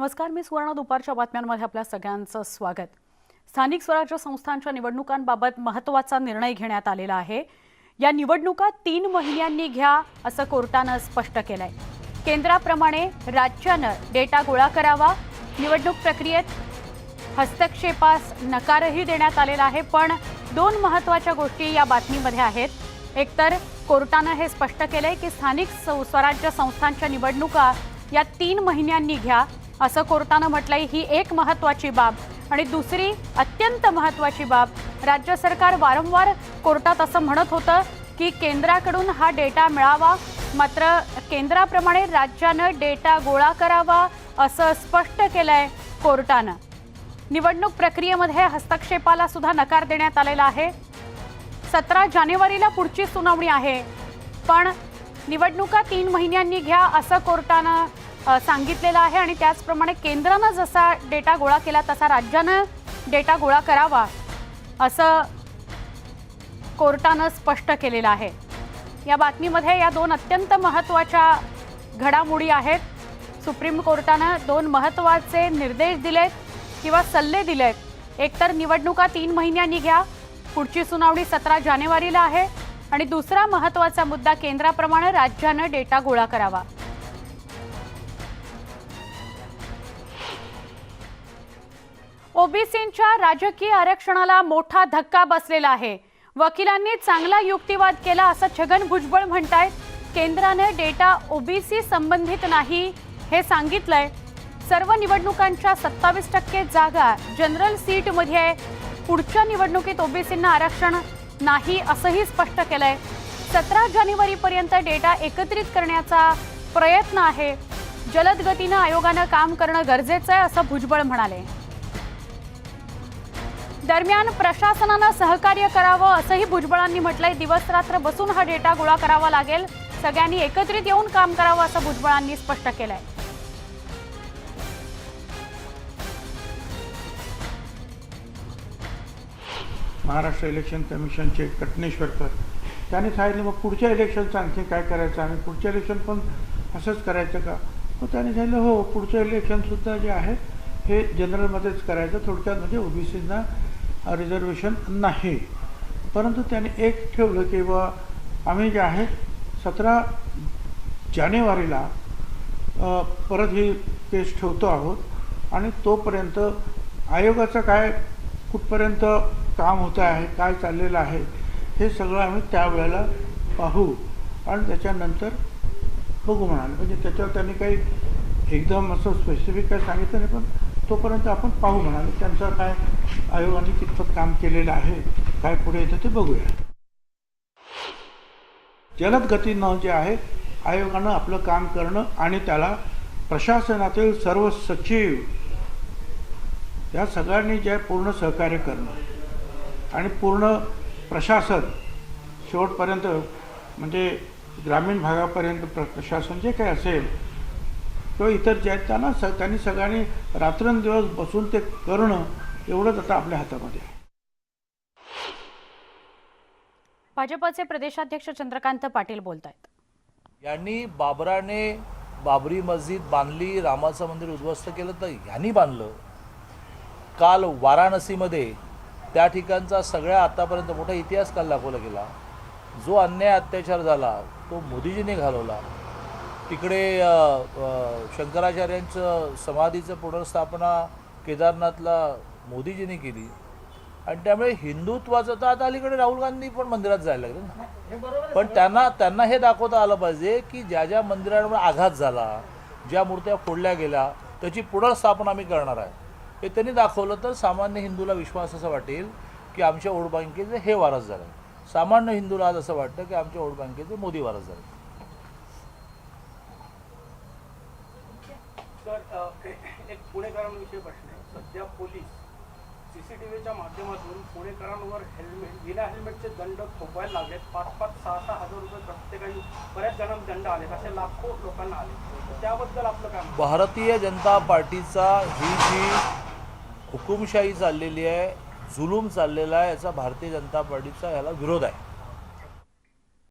नमस्कार मी सुवर्ण दुपारच्या बातम्यांमध्ये आपल्या सगळ्यांचं स्वागत. स्थानिक स्वराज्य संस्थांच्या निवडणुकांबाबत महत्त्वाचा निर्णय घेण्यात आलेला आहे. या निवडणुका तीन महिन्यांनी घ्या असं कोर्टानं स्पष्ट केलंय. केंद्राप्रमाणे राज्यानं डेटा गोळा करावा निवडणूक प्रक्रियेत हस्तक्षेपास नकारही देण्यात आलेला आहे पण दोन महत्त्वाच्या गोष्टी या बातमीमध्ये आहेत. एकतर कोर्टानं हे स्पष्ट केलंय की स्थानिक स्वराज्य संस्थांच्या निवडणुका या तीन महिन्यांनी घ्या असं कोर्टानं म्हटलंय ही एक महत्त्वाची बाब. आणि दुसरी अत्यंत महत्त्वाची बाब राज्य सरकार वारंवार कोर्टात असं म्हणत होतं की केंद्राकडून हा डेटा मिळावा मात्र केंद्राप्रमाणे राज्यानं डेटा गोळा करावा असं स्पष्ट केलंय कोर्टानं. निवडणूक प्रक्रियेमध्ये हस्तक्षेपाला सुद्धा नकार देण्यात आलेला आहे. सतरा जानेवारीला पुढची सुनावणी आहे. पण निवडणुका तीन महिन्यांनी घ्या असं कोर्टानं सांगितलेलं आहे आणि त्याचप्रमाणे केंद्रानं जसा डेटा गोळा केला तसा राज्यानं डेटा गोळा करावा असं कोर्टानं स्पष्ट केलेलं आहे. या बातमीमध्ये या दोन अत्यंत महत्त्वाच्या घडामोडी आहेत. सुप्रीम कोर्टानं दोन महत्त्वाचे निर्देश दिलेत किंवा सल्ले दिलेत. एकतर निवडणुका तीन महिन्यांनी घ्या पुढची सुनावणी सतरा जानेवारीला आहे आणि दुसरा महत्त्वाचा मुद्दा केंद्राप्रमाणे राज्यानं डेटा गोळा करावा. ओबीसींच्या राजकीय आरक्षणाला मोठा धक्का बसलेला आहे. वकिलांनी चांगला युक्तिवाद केला असं छगन भुजबळ म्हणतायत केंद्राने डेटा ओबीसी संबंधित नाही हे सांगितलंय. सर्व निवडणुकांच्या सत्तावीस टक्के जागा जनरल सीटमध्ये आहे. पुढच्या निवडणुकीत ओबीसींना आरक्षण नाही असंही स्पष्ट केलंय. सतरा जानेवारीपर्यंत डेटा एकत्रित करण्याचा प्रयत्न आहे. जलद गतीनं आयोगानं काम करणं गरजेचं आहे असं भुजबळ म्हणाले. दरम्यान प्रशासनानं सहकार्य करावं असंही भुजबळांनी म्हटलंय. दिवस रात्र बसून हा डेटा गोळा करावा लागेल. सगळ्यांनी एकत्रित येऊन काम करावं असं भुजबळांनी स्पष्ट केलंय. महाराष्ट्र इलेक्शन कमिशनचे कटनेश्वरकर त्याने सांगितलं मग पुढच्या इलेक्शनचं आणखी काय करायचं? आणि पुढच्या इलेक्शन पण असंच करायचं का? मग त्याने सांगितलं हो पुढचं इलेक्शनसुद्धा जे आहे हे जनरलमध्येच करायचं. थोडक्यात म्हणजे ओबीसींना रिझर्वेशन नाही. परंतु त्याने एक ठेवलं की बा आम्ही जे आहे सतरा जानेवारीला परत ही केस ठेवतो आहोत आणि तोपर्यंत आयोगाचं काय कुठपर्यंत काम होतं आहे काय चाललेलं आहे हे सगळं आम्ही त्यावेळेला पाहू. आणि त्याच्यानंतर बघू म्हणाले. म्हणजे त्याच्यावर त्यांनी काही एकदम असं स्पेसिफिक काय सांगितलं नाही पण तोपर्यंत आपण पाहू म्हणाले त्यांचं काय आयोगाने कितपत काम केलेलं आहे काय पुढे येतं ते बघूया. जलद गतीनं जे आहे आयोगानं आपलं काम करणं आणि त्याला प्रशासनातील सर्व सचिव या सगळ्यांनी जे पूर्ण सहकार्य करणं. आणि पूर्ण प्रशासन शेवटपर्यंत म्हणजे ग्रामीण भागापर्यंत प्र प्रशासन जे काही असेल किंवा इतर जे आहेत त्यांना स त्यांनी सगळ्यांनी रात्रंदिवस बसून ते करणं एवढंच आता आपल्या हातामध्ये आहे. भाजपचे प्रदेशाध्यक्ष चंद्रकांत पाटील बोलत आहेत यांनी बाबराने बाबरी मस्जिद बांधली रामाचं मंदिर उद्ध्वस्त केलं तर ह्यांनी बांधलं. काल वाराणसीमध्ये त्या ठिकाणचा सगळ्या आतापर्यंत मोठा इतिहास काल दाखवला गेला. जो अन्याय अत्याचार झाला तो मोदीजीने घालवला. तिकडे शंकराचार्यांचं समाधीचं पुनर्स्थापना केदारनाथला मोदीजीने केली. आणि त्यामुळे हिंदुत्वाचं तर आता अलीकडे राहुल गांधी पण मंदिरात जायला लागले ना. पण त्यांना त्यांना हे दाखवता आलं पाहिजे की ज्या ज्या मंदिरांवर आघात झाला ज्या मूर्त्या फोडल्या गेल्या त्याची पुनर्स्थापना आम्ही करणार आहे. हे त्यांनी दाखवलं तर सामान्य हिंदूला विश्वास असा वाटेल की आमच्या वोट बँकेचे हे वारस झाले. सामान्य हिंदूला आज असं वाटतं की आमच्या वोट बँकेचे मोदी वारस झाले. तर एक पुणेकरांविषयी प्रश्न आहे. सध्या पोलीस सीसीटीव्हीच्या माध्यमातून पुणेकरांवर हेल्मेट विना हेल्मेटचे दंड थोपायला लागलेत पाच पाच सहा सहा हजार रुपये प्रत्येकाने बऱ्याच जणांना दंड आले असे लाखो लोकांना आले तर त्याबद्दल आपलं काय भारतीय जनता पार्टीचा ही जी हुकुमशाही चाललेली आहे जुलूम चाललेला आहे याचा भारतीय जनता पार्टीचा ह्याला विरोध आहे.